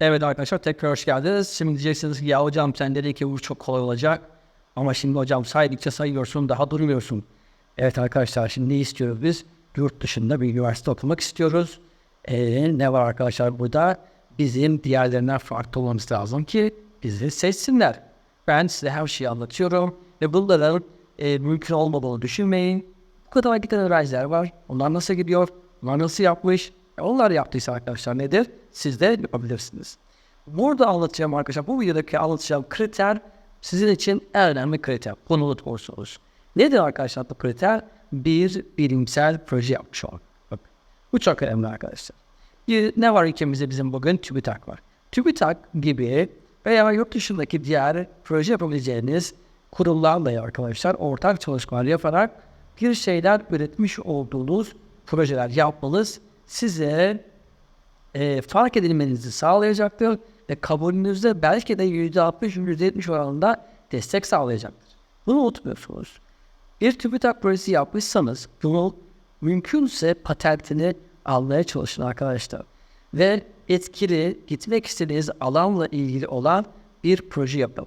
Evet arkadaşlar tekrar hoş geldiniz. Şimdi diyeceksiniz ki ya hocam sen dedin ki bu çok kolay olacak. Ama şimdi hocam saydıkça sayıyorsun daha durmuyorsun. Evet arkadaşlar şimdi ne istiyoruz biz? Yurt dışında bir üniversite okumak istiyoruz. Ee, ne var arkadaşlar burada? Bizim diğerlerinden farklı olmamız lazım ki bizi seçsinler. Ben size her şeyi anlatıyorum ve bunların e, mümkün olmadığını düşünmeyin. Bu kadar giden öğrenciler var. Onlar nasıl gidiyor? Onlar nasıl yapmış? Onlar yaptıysa arkadaşlar nedir? Siz de yapabilirsiniz. Burada anlatacağım arkadaşlar, bu videodaki anlatacağım kriter sizin için en önemli kriter. Bunu unutmuyorsunuz. Nedir arkadaşlar bu kriter? Bir bilimsel proje yapmış olmak. Bu çok önemli arkadaşlar. Bir, ne var ülkemizde bizim bugün? TÜBİTAK var. TÜBİTAK gibi veya yurt dışındaki diğer proje yapabileceğiniz kurumlarla arkadaşlar ortak çalışmalar yaparak bir şeyler üretmiş olduğunuz projeler yapmanız size e, fark edilmenizi sağlayacaktır ve kabulünüzde belki de %60, %70 oranında destek sağlayacaktır. Bunu unutmuyorsunuz. Bir TÜBİTAK projesi yapmışsanız bunu mümkünse patentini almaya çalışın arkadaşlar. Ve etkili gitmek istediğiniz alanla ilgili olan bir proje yapın.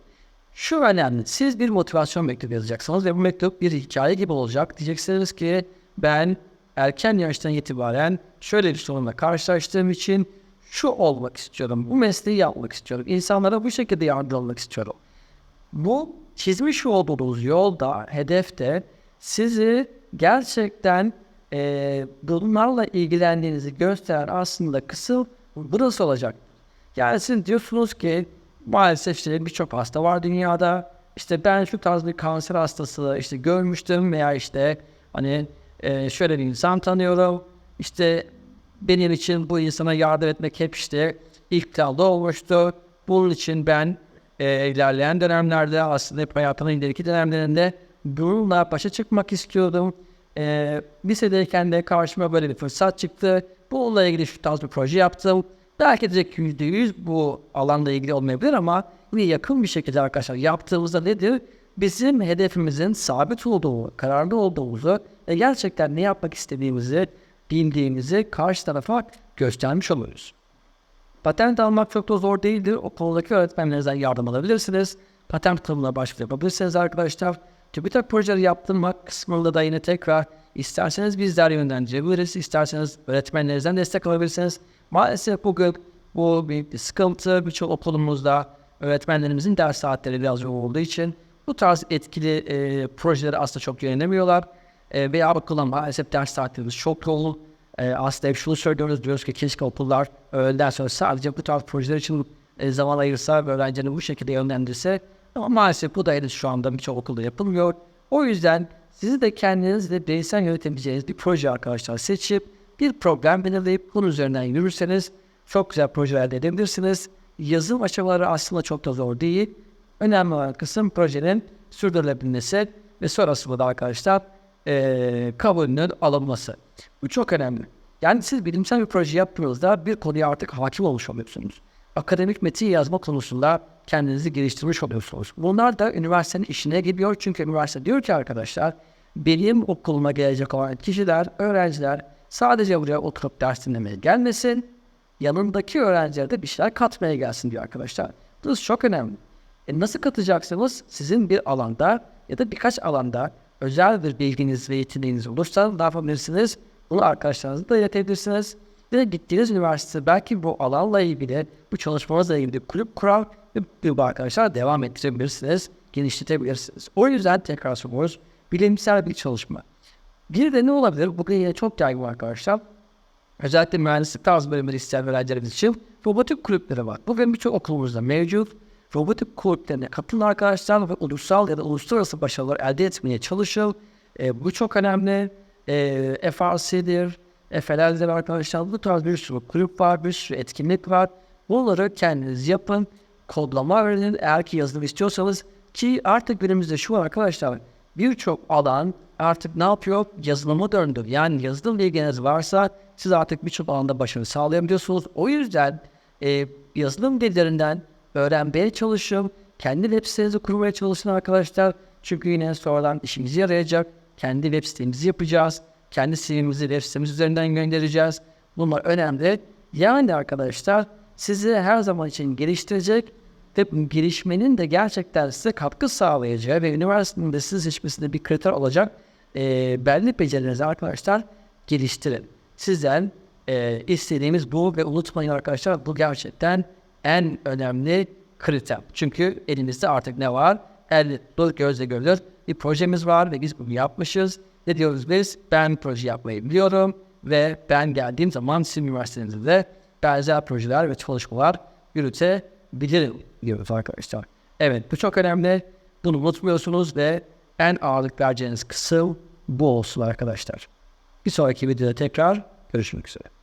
Şu önemli. Siz bir motivasyon mektubu yazacaksınız ve bu mektup bir hikaye gibi olacak. Diyeceksiniz ki ben erken yaştan itibaren şöyle bir sorunla karşılaştığım için şu olmak istiyorum. Bu mesleği yapmak istiyorum. İnsanlara bu şekilde yardımcı olmak istiyorum. Bu çizmiş olduğunuz yolda, hedefte sizi gerçekten eee bunlarla ilgilendiğinizi gösteren aslında kısım burası olacak. Yani siz diyorsunuz ki maalesef işte birçok hasta var dünyada. İşte ben şu tarz bir kanser hastası işte görmüştüm veya işte hani e, şöyle bir insan tanıyorum. İşte benim için bu insana yardım etmek hep işte ilk planda olmuştu. Bunun için ben e, ilerleyen dönemlerde aslında hep hayatımın ileriki dönemlerinde bununla başa çıkmak istiyordum. E, lisedeyken de karşıma böyle bir fırsat çıktı. Bununla ilgili şu tarz bir proje yaptım. Belki yüzde yüz bu alanda ilgili olmayabilir ama yakın bir şekilde arkadaşlar yaptığımızda nedir? Bizim hedefimizin sabit olduğu, kararlı olduğumuzu ve gerçekten ne yapmak istediğimizi, bildiğimizi karşı tarafa göstermiş oluruz. Patent almak çok da zor değildir. O konudaki öğretmenlerinizden yardım alabilirsiniz. Patent kurumuna başvuru yapabilirsiniz arkadaşlar. TÜBİTAK projeleri yaptırmak kısmında da yine tekrar isterseniz bizler yönlendirebiliriz. isterseniz öğretmenlerinizden destek alabilirsiniz. Maalesef bugün bu bir sıkıntı. Birçok okulumuzda öğretmenlerimizin ders saatleri biraz yoğun olduğu için bu tarz etkili e, projeleri aslında çok yönelemiyorlar. E, veya okulda maalesef ders saatlerimiz çok yoğun. E, aslında hep şunu söylüyoruz, diyoruz ki keşke okullar öğleden sonra sadece bu tarz projeler için e, zaman ayırsa ve öğrencilerini bu şekilde yönlendirse. Ama maalesef bu da henüz şu anda birçok okulda yapılmıyor. O yüzden sizi de kendiniz de bireysel yönetebileceğiniz bir proje arkadaşlar seçip bir program belirleyip bunun üzerinden yürürseniz çok güzel projeler elde edebilirsiniz. Yazım aşamaları aslında çok da zor değil. Önemli olan kısım projenin sürdürülebilmesi ve sonrasında da arkadaşlar eee kabulünün alınması. Bu çok önemli. Yani siz bilimsel bir proje yaptığınızda bir konuya artık hakim olmuş oluyorsunuz. Akademik metin yazma konusunda kendinizi geliştirmiş oluyorsunuz. Bunlar da üniversitenin işine geliyor. Çünkü üniversite diyor ki arkadaşlar benim okuluma gelecek olan kişiler, öğrenciler sadece buraya oturup ders dinlemeye gelmesin. Yanındaki öğrencilere de bir şeyler katmaya gelsin diyor arkadaşlar. Bu çok önemli. E nasıl katacaksınız? Sizin bir alanda ya da birkaç alanda özel bir bilginiz ve yeteneğiniz olursa ne yapabilirsiniz? Bunu arkadaşlarınızla da iletebilirsiniz. Ve gittiğiniz üniversite belki bu alanla ilgili, bu çalışmanızla ilgili kulüp kurar ve bu arkadaşlar devam ettirebilirsiniz, genişletebilirsiniz. O yüzden tekrar soruyoruz, bilimsel bir çalışma. Bir de ne olabilir? Bugün yine çok yaygın arkadaşlar. Özellikle mühendislik tarzı bölümleri isteyen öğrencilerimiz için robotik kulüpleri var. Bugün birçok okulumuzda mevcut. Robotik kulüplerine katılın arkadaşlar ve ulusal ya da uluslararası başarılar elde etmeye çalışın. E, bu çok önemli. E, FRC'dir, FLL'dir arkadaşlar. Bu tarz bir sürü kulüp var, bir sürü etkinlik var. Bunları kendiniz yapın. Kodlama öğrenin eğer ki yazılım istiyorsanız. Ki artık günümüzde şu var arkadaşlar. Birçok alan artık ne yapıyor? Yazılıma döndü. Yani yazılım bilginiz varsa siz artık birçok alanda başarı sağlayabiliyorsunuz. O yüzden e, yazılım dillerinden öğrenmeye çalışın. Kendi web sitenizi kurmaya çalışın arkadaşlar. Çünkü yine sonradan işimize yarayacak. Kendi web sitemizi yapacağız. Kendi CV'mizi web sitemiz üzerinden göndereceğiz. Bunlar önemli. Yani arkadaşlar sizi her zaman için geliştirecek ve gelişmenin de gerçekten size katkı sağlayacağı ve üniversitenin de siz seçmesinde bir kriter olacak e, belli becerilerinizi arkadaşlar geliştirin. Sizden e, istediğimiz bu ve unutmayın arkadaşlar bu gerçekten en önemli kriter. Çünkü elimizde artık ne var? Elle tutulur, gözle görülür bir projemiz var ve biz bunu yapmışız. Ne diyoruz biz? Ben proje yapmayı biliyorum ve ben geldiğim zaman sizin üniversitenizde de benzer projeler ve çalışmalar yürütebilirim diyoruz arkadaşlar. Evet bu çok önemli. Bunu unutmuyorsunuz ve en ağırlık vereceğiniz kısım bu olsun arkadaşlar. Bir sonraki videoda tekrar görüşmek üzere.